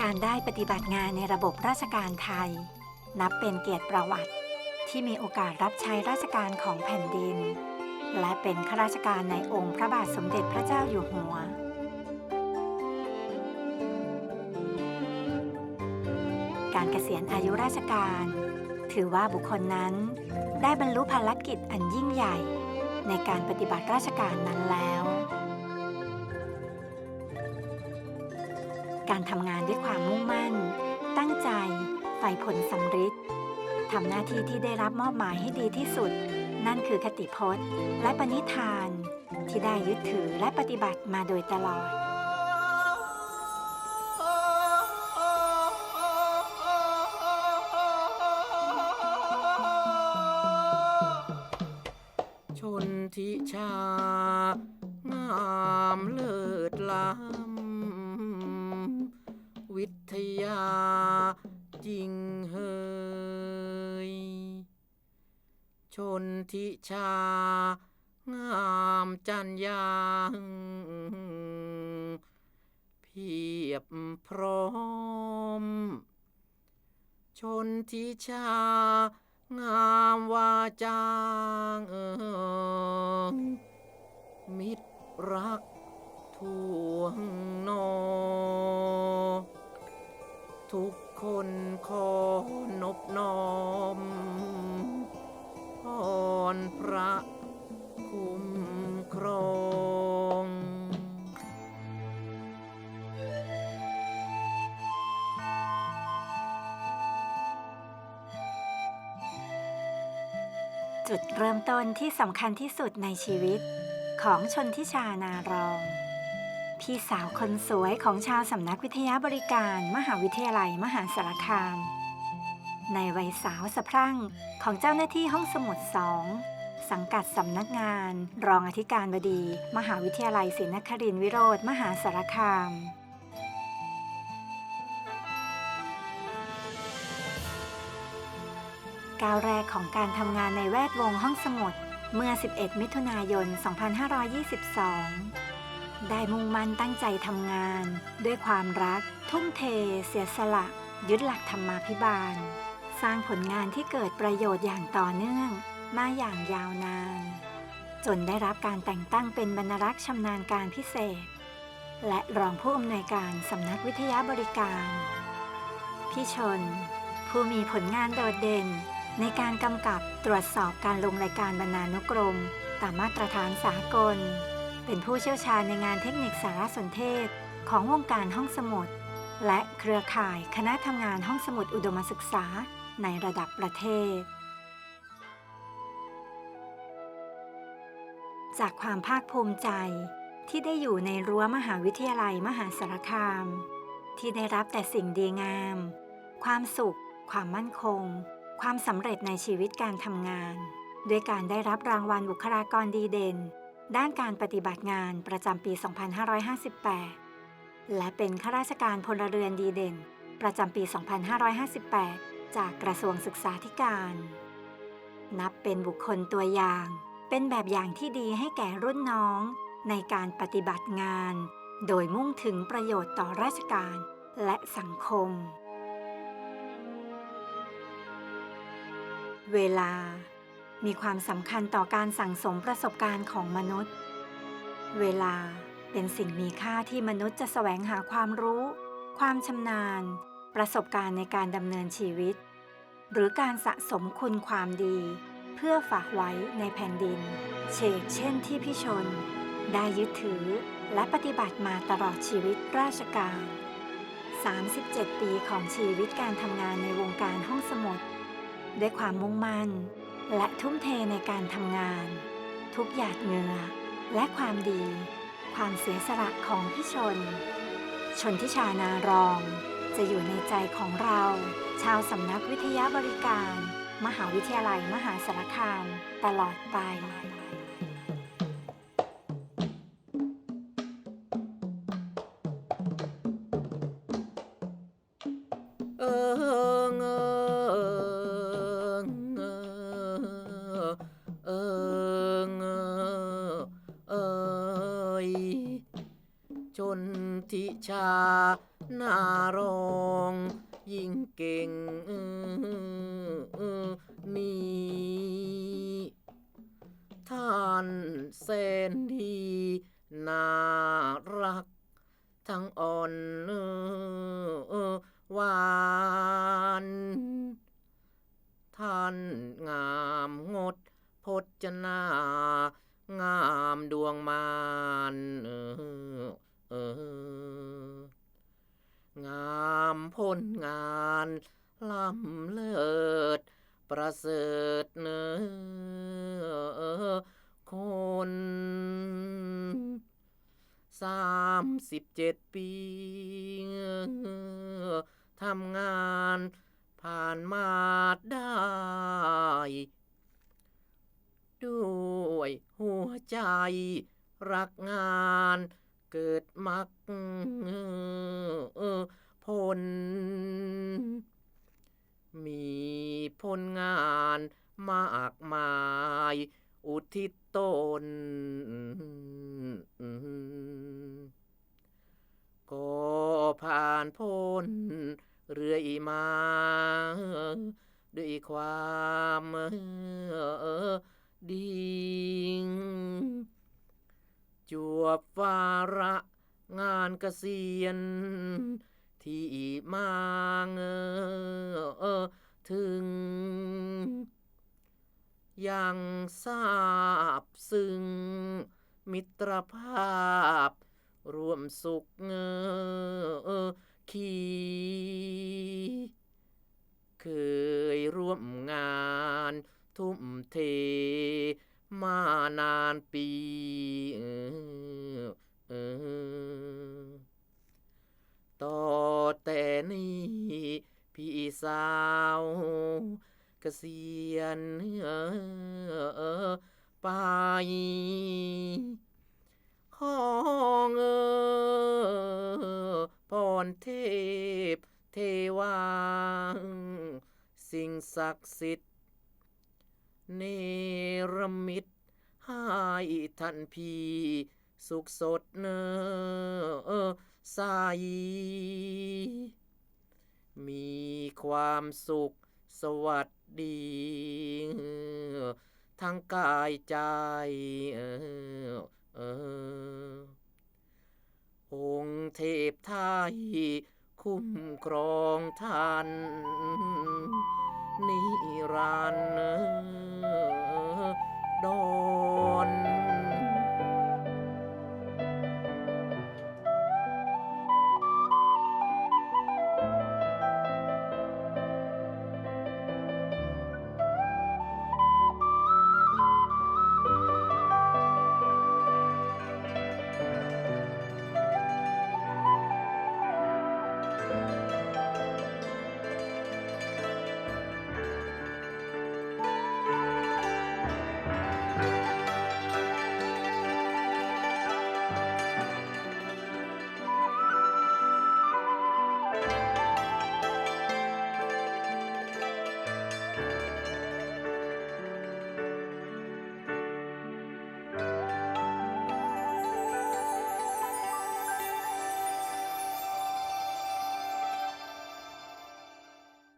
การได้ปฏิบัติงานในระบบราชการไทย นับเป็นเกียรติประวัติ ที่มีโอกาสรับใช้ราชการของแผ่นดิน และเป็นข้าราชการในองค์พระบาทสมเด็จพระเจ้าอยู่หัวการเกษียณอายุราชการ ถือว่าบุคคลนั้นได้บรรลุภารกิจอันยิ่งใหญ่ ในการปฏิบัติราชการนั้นแล้ว การทำงานด้วยความมุ่งมั่น ตั้งใจใฝ่ผลสำฤทธิ์ทำหน้าที่ที่ได้รับมอบหมายให้ดีที่สุด นั่นคือคติพจน์ และปณิธาน ที่ได้ยึดถือและปฏิบัติมาโดยตลอดชนทิชางามเลิศ ยาจริงเฮย ชนทิชา งามจันยางเพียบพร้อม ชนทิชา งามวาจางเอิงมิตรรัก จุดเริ่มต้นที่สำคัญที่สุดในชีวิต ของชนทิชานารอง พี่สาวคนสวยของชาวสำนักวิทยาบริการมหาวิทยาลัยมหาสารคาม ในวัยสาวสะพรั่งของเจ้าหน้าที่ห้องสมุดสองสังกัดสำนักงาน รองอธิการบดี มหาวิทยาลัยศรีนครินทรวิโรธมหาสารคาม ก้าวแรกของการทำงานในแวดวงห้องสมุดเมื่อ 11 มิถุนายน 2522 ได้มุ่งมั่นตั้งใจทำงาน ด้วยความรัก ทุ่มเท เสียสละ ยึดหลักธรรมาภิบาล สร้างผลงานที่เกิดประโยชน์อย่างต่อเนื่อง มาอย่างยาวนาน จนได้รับการแต่งตั้งเป็นบรรณรักษ์ชำนาญการพิเศษ และรองผู้อำนวยการสำนักวิทยาบริการ พี่ชน ผู้มีผลงานโดดเด่น ในการกำกับตรวจสอบการลงรายการบรรณานุกรม ตามมาตรฐานสากล เป็นผู้เชี่ยวชาญในงานเทคนิคสารสนเทศ ของวงการห้องสมุด และเครือข่ายคณะทำงานห้องสมุดอุดมศึกษาในระดับประเทศ จากความภาคภูมิใจที่ได้อยู่ในรั้วมหาวิทยาลัยมหาสารคาม ที่ได้รับแต่สิ่งดีงาม ความสุข ความมั่นคง ความสำเร็จในชีวิตการทำงาน ด้วยการได้รับรางวัลบุคลากรดีเด่น ด้านการปฏิบัติงานประจำปี 2558 และเป็นข้าราชการพลเรือนดีเด่น ประจำปี 2558 จากกระทรวงศึกษาธิการ นับเป็นบุคคลตัวอย่าง เป็นแบบอย่างที่ดีให้แก่รุ่นน้อง ในการปฏิบัติงาน โดยมุ่งถึงประโยชน์ต่อราชการและสังคม เวลา มีความสำคัญต่อการสั่งสมประสบการณ์ของมนุษย์ เวลาเป็นสิ่งมีค่าที่มนุษย์จะแสวงหาความรู้ ความชำนาญ ประสบการณ์ในการดำเนินชีวิต หรือการสะสมคุณความดี เพื่อฝากไว้ในแผ่นดิน เชกเช่นที่พี่ชน ได้ยึดถือและปฏิบัติมาตลอดชีวิตราชการ 37 ปีของชีวิตการทำงานในวงการห้องสมุด ด้วยความมุ่งมั่น และทุ่มเทในการทำงาน ทุกหยาดเหงื่อและความดี ความเสียสละของพี่ชน ชนทิชานารอง จะอยู่ในใจของเรา ชาวสำนักวิทยาบริการ มหาวิทยาลัยมหาสารคาม ตลอดไป ชาหน้ารองยิ่งเก่งนี่ท่านแสนดีน่ารัก ทั้งอ่อนหวานท่านงามงดพจนางามดวงมาน เอองามพ้นงานล้ำเลิศ ประเสริฐเนอคนสามสิบเจ็ดปี ทำงานผ่านมาได้ ด้วยหัวใจรักงาน เกิดมักผล มีผลงานมากมาย อุทิศตนก็ผ่านพ้นเรื่อยมา ด้วยความดี จวบวาระงานเกษียณที่มาเงอถึง ยังทราบซึ้งมิตรภาพ ร่วมสุขเงอขีเคยร่วมงานทุ่มเท มานานปีต่อแต่นี้พี่สาวเกษียณไปของเออพรเทพเทวา สิ่งศักดิ์สิทธิ์ เนรมิตให้ท่านพี่สุขสดเนอใส มีความสุขสวัสดี ทั้งกายใจออเออองค์เทพไทย คุ้มครองท่าน นิรันดร